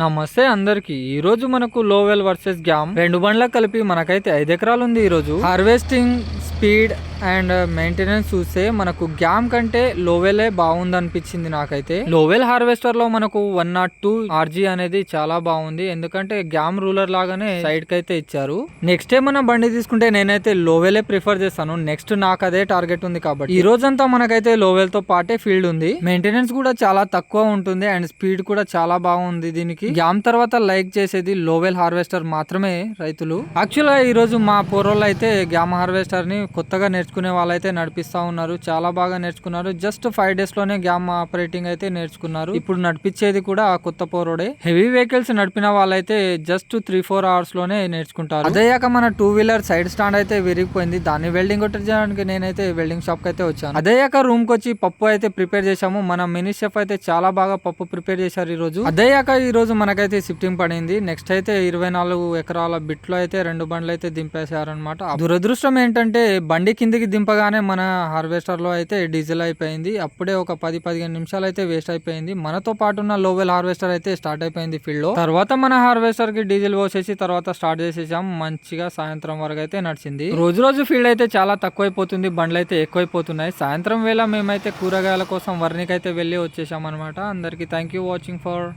నమస్తే అందరికి. ఈ రోజు మనకు లోవెల్ వర్సెస్ గ్యామ్. రెండు బండ్ల కలిపి మనకైతే ఐదు ఎకరాలు ఉంది ఈ రోజు హార్వెస్టింగ్ స్పీడ్ అండ్ మెయింటెనెన్స్ చూస్తే మనకు గ్యామ్ కంటే లోవెలే బాగుంది అనిపించింది నాకైతే. లోవెల్ హార్వెస్టర్లో మనకు వన్ నాట్ టూ ఆర్జీ అనేది చాలా బాగుంది. ఎందుకంటే గ్యామ్ రూలర్ లాగానే సైడ్కి అయితే ఇచ్చారు. నెక్స్ట్ డే మన బండి తీసుకుంటే నేనైతే లోవెలే ప్రిఫర్ చేస్తాను. నెక్స్ట్ నాకు అదే టార్గెట్ ఉంది కాబట్టి. ఈ రోజంతా మనకైతే లోవెల్తో పాటే ఫీల్డ్ ఉంది. మెయింటెనెన్స్ కూడా చాలా తక్కువ ఉంటుంది అండ్ స్పీడ్ కూడా చాలా బాగుంది దీనికి. గ్యామ్ తర్వాత లైక్ చేసేది లోవెల్ హార్వెస్టర్ మాత్రమే రైతులు. యాక్చువల్గా ఈ రోజు మా పూర్వలు అయితే గ్యామ్ హార్వెస్టర్ని కొత్తగా నేర్చుకునే వాళ్ళైతే నడిపిస్తా ఉన్నారు. చాలా బాగా నేర్చుకున్నారు. జస్ట్ ఫైవ్ డేస్లోనే గ్యామ్ ఆపరేటింగ్ అయితే నేర్చుకున్నారు. ఇప్పుడు నడిపించేది కూడా ఆ కొత్త పోరోడే. హెవీ వెహికల్స్ నడిపిన వాళ్ళైతే జస్ట్ త్రీ ఫోర్ అవర్స్లోనే నేర్చుకుంటారు. అదేయాక మన టూ వీలర్ సైడ్ స్టాండ్ అయితే విరిగిపోయింది. దాన్ని వెల్డింగ్ కొట్టడానికి నేనైతే వెల్డింగ్ షాప్కి అయితే వచ్చాను. అదేయాక రూమ్కి వచ్చి పప్పు అయితే ప్రిపేర్ చేశాము. మన మినీ షెఫ్ అయితే చాలా బాగా పప్పు ప్రిపేర్ చేశారు ఈ రోజు అదేయాక ఈ రోజు మనకైతే షిఫ్టింగ్ పడింది. నెక్స్ట్ అయితే ఇరవై నాలుగు ఎకరాల బిట్లో అయితే రెండు బండ్లు అయితే దింపేశారనమాట దురదృష్టం ఏంటంటే బండి కిందికి దింపగానే మన హార్వెస్టర్లో అయితే డీజిల్ అయిపోయింది. అప్పుడే ఒక పది పదిహేను నిమిషాలు అయితే వేస్ట్ అయిపోయింది. మనతో పాటు ఉన్న లోవెల్ హార్వెస్టర్ అయితే స్టార్ట్ అయిపోయింది ఫీల్డ్లో తర్వాత మన హార్వెస్టర్కి డీజిల్ పోసేసి తర్వాత స్టార్ట్ చేసేసాం. మంచిగా సాయంత్రం వరకు అయితే నడిచింది. రోజు రోజు ఫీల్డ్ అయితే చాలా తక్కువైపోతుంది. బండ్లు అయితే ఎక్కువైపోతున్నాయి. సాయంత్రం వేళ మేమైతే కూరగాయల కోసం వర్ణికి అయితే వెళ్ళి వచ్చేసాం అనమాట అందరికి థ్యాంక్ యూ వాచింగ్ ఫర్